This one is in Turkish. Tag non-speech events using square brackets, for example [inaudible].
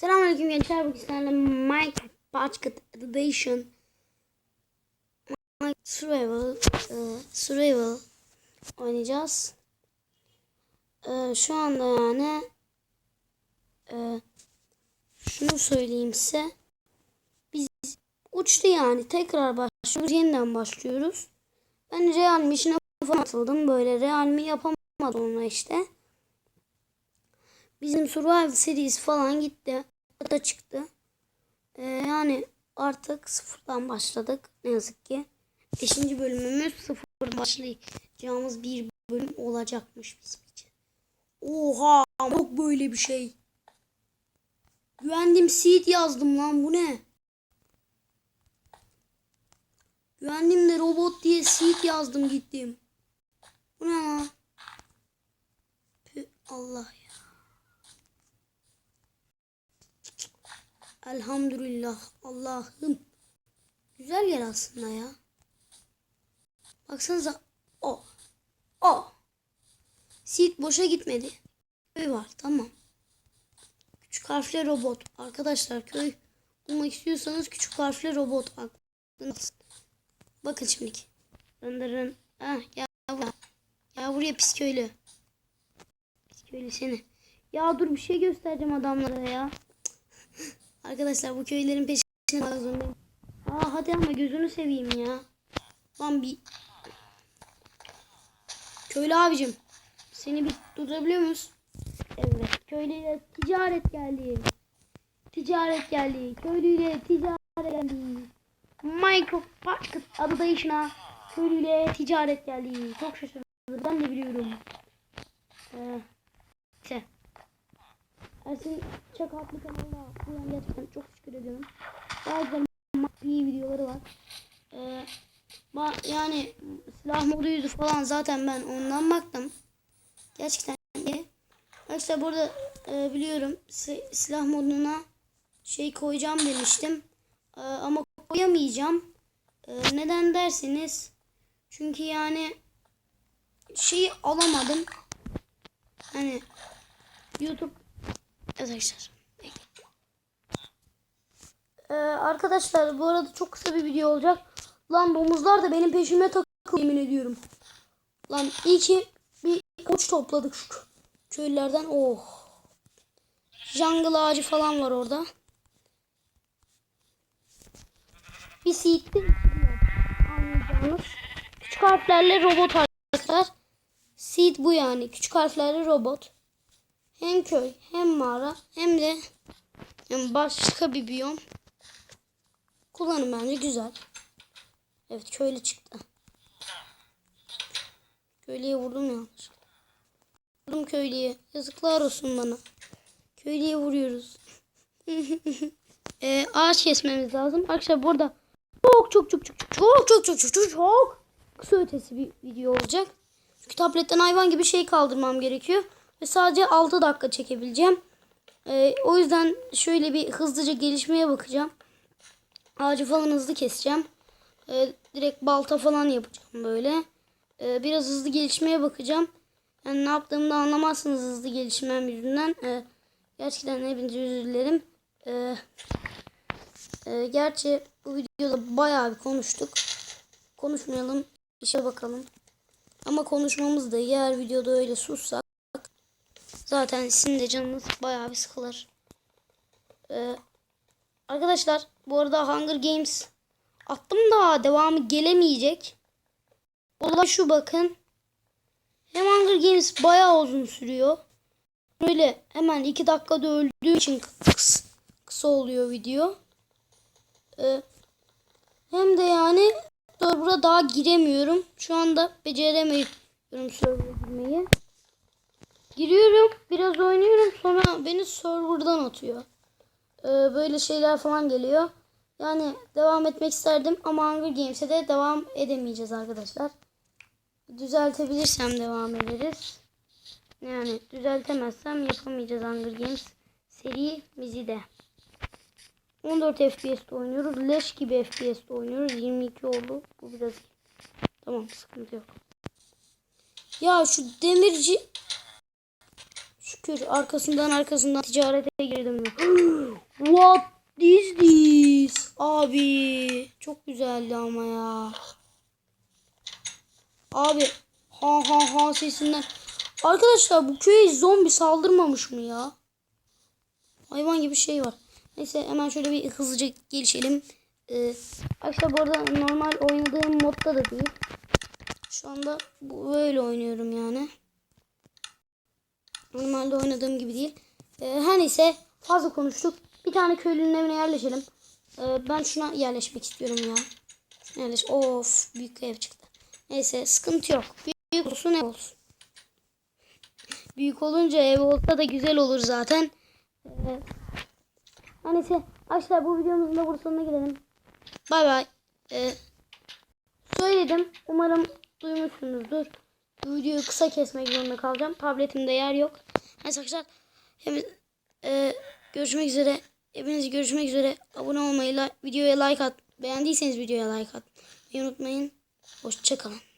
Selamünaleyküm gençler. Bugün sizlerle Minecraft Basket Edition Minecraft Survival e, Survival oynayacağız. E, şu anda yani e, şunu söyleyeyim size. Biz uçtu yani. Tekrar başlıyoruz. Yeniden başlıyoruz. Ben Real mi işine falan atıldım. Böyle Real mi yapamadım ona işte. Bizim Survival serisi falan gitti. Da çıktı. Ee, yani artık sıfırdan başladık. Ne yazık ki. Beşinci bölümümüz sıfır başlayacağımız bir bölüm olacakmış bizim için. Oha yok böyle bir şey. Güvendim seed yazdım lan bu ne? Güvendim de robot diye seed yazdım gittim. Bu ne lan? Allah ya. Elhamdülillah Allah'ım. Güzel yer aslında ya. Baksanıza. O. O. Seed boşa gitmedi. Köy var tamam. Küçük harfle robot. Arkadaşlar köy bulmak istiyorsanız küçük harfle robot. Bakın şimdiki. Rındırın. Ah ya buraya. Ya pis köylü. Pis köylü seni. Ya dur bir şey göstereceğim adamlara ya. Arkadaşlar bu köylerin peşine zorundayım. Aa hadi ama gözünü seveyim ya. Lan bir... Köylü abicim. Seni bir durdurabiliyor muyuz? Evet. Köylüyle ticaret geldi. Ticaret geldi. Köylüyle ticaret geldi. Minecraft Pocket adı da işine. Köylüyle ticaret geldi. Çok şaşırdım. Ben de biliyorum. Ee, işte. Ersin Çak adlı kanalına buradan gerçekten çok teşekkür ediyorum. Güzel iyi videoları var. Ee, ba- yani silah moduydu falan zaten ben ondan baktım. Gerçekten iyi. Arkadaşlar burada e, biliyorum si- silah moduna şey koyacağım demiştim. E, ama koyamayacağım. E, neden derseniz çünkü yani şeyi alamadım. Hani YouTube Arkadaşlar. Ee, arkadaşlar bu arada çok kısa bir video olacak. Lan domuzlar da benim peşime takılıyor yemin ediyorum. Lan iyi ki bir uç topladık şu köylülerden. Oh. Jungle ağacı falan var orada. Bir seed'de anlayacağınız. Küçük harflerle robot arkadaşlar. Seed bu yani. Küçük harflerle robot. Hem köy hem mağara hem de yani başka bir biyom. Kullanım bence güzel. Evet köylü çıktı. Köylüye vurdum yanlış. Vurdum köylüye. Yazıklar olsun bana. Köylüye vuruyoruz. ee, ağaç kesmemiz lazım. Arkadaşlar burada çok çok çok çok çok çok çok çok çok çok kısa ötesi bir video olacak. Çünkü tabletten hayvan gibi şey kaldırmam gerekiyor. Ve sadece 6 dakika çekebileceğim. Ee, o yüzden şöyle bir hızlıca gelişmeye bakacağım. Ağacı falan hızlı keseceğim. Ee, direkt balta falan yapacağım böyle. Ee, biraz hızlı gelişmeye bakacağım. Yani ne yaptığımı da anlamazsınız hızlı gelişmem yüzünden. Ee, gerçekten hepinize özür dilerim. Ee, e, gerçi bu videoda bayağı bir konuştuk. Konuşmayalım. işe bakalım. Ama konuşmamız da eğer videoda öyle sussak Zaten sizin de canınız bayağı bir sıkılır. Ee, arkadaşlar bu arada Hunger Games attım da devamı gelemeyecek. Olay şu bakın. Hem Hunger Games bayağı uzun sürüyor. Böyle hemen 2 dakikada öldüğü için kısa, kısa oluyor video. Ee, hem de yani server'a daha giremiyorum. Şu anda beceremiyorum server'a girmeyi. Giriyorum biraz oynuyorum sonra beni serverdan atıyor. Ee, böyle şeyler falan geliyor. Yani devam etmek isterdim ama Hunger Games'e de devam edemeyeceğiz arkadaşlar. Düzeltebilirsem devam ederiz. Yani düzeltemezsem yapamayacağız Hunger Games serimizi de. 14 FPS'te oynuyoruz. Leş gibi FPS'te oynuyoruz. 22 oldu. Bu biraz Tamam sıkıntı yok. Ya şu demirci Şükür arkasından arkasından ticarete girdim. [gasps] What is this? Abi çok güzeldi ama ya. Abi ha ha ha sesinden. Arkadaşlar bu köye zombi saldırmamış mı ya? Hayvan gibi şey var. Neyse hemen şöyle bir hızlıca gelişelim. Ee, arkadaşlar bu arada normal oynadığım modda da değil. Şu anda böyle oynuyorum yani. Normalde oynadığım gibi değil. Ee, her neyse fazla konuştuk. Bir tane köylünün evine yerleşelim. Ee, ben şuna yerleşmek istiyorum ya. Yerleş. Of büyük ev çıktı. Neyse sıkıntı yok. Büyük olsun ev olsun. Büyük olunca ev olsa da güzel olur zaten. Ee, her neyse arkadaşlar bu videomuzun da burada sonuna gelelim. Bay bay. Ee, söyledim. Umarım duymuşsunuzdur. Videoyu kısa kesmek zorunda kalacağım. Tabletimde yer yok. Neyse arkadaşlar. Hem, e, görüşmek üzere. Hepiniz görüşmek üzere. Abone olmayı, like, videoya like at. Beğendiyseniz videoya like at. unutmayın. Hoşçakalın.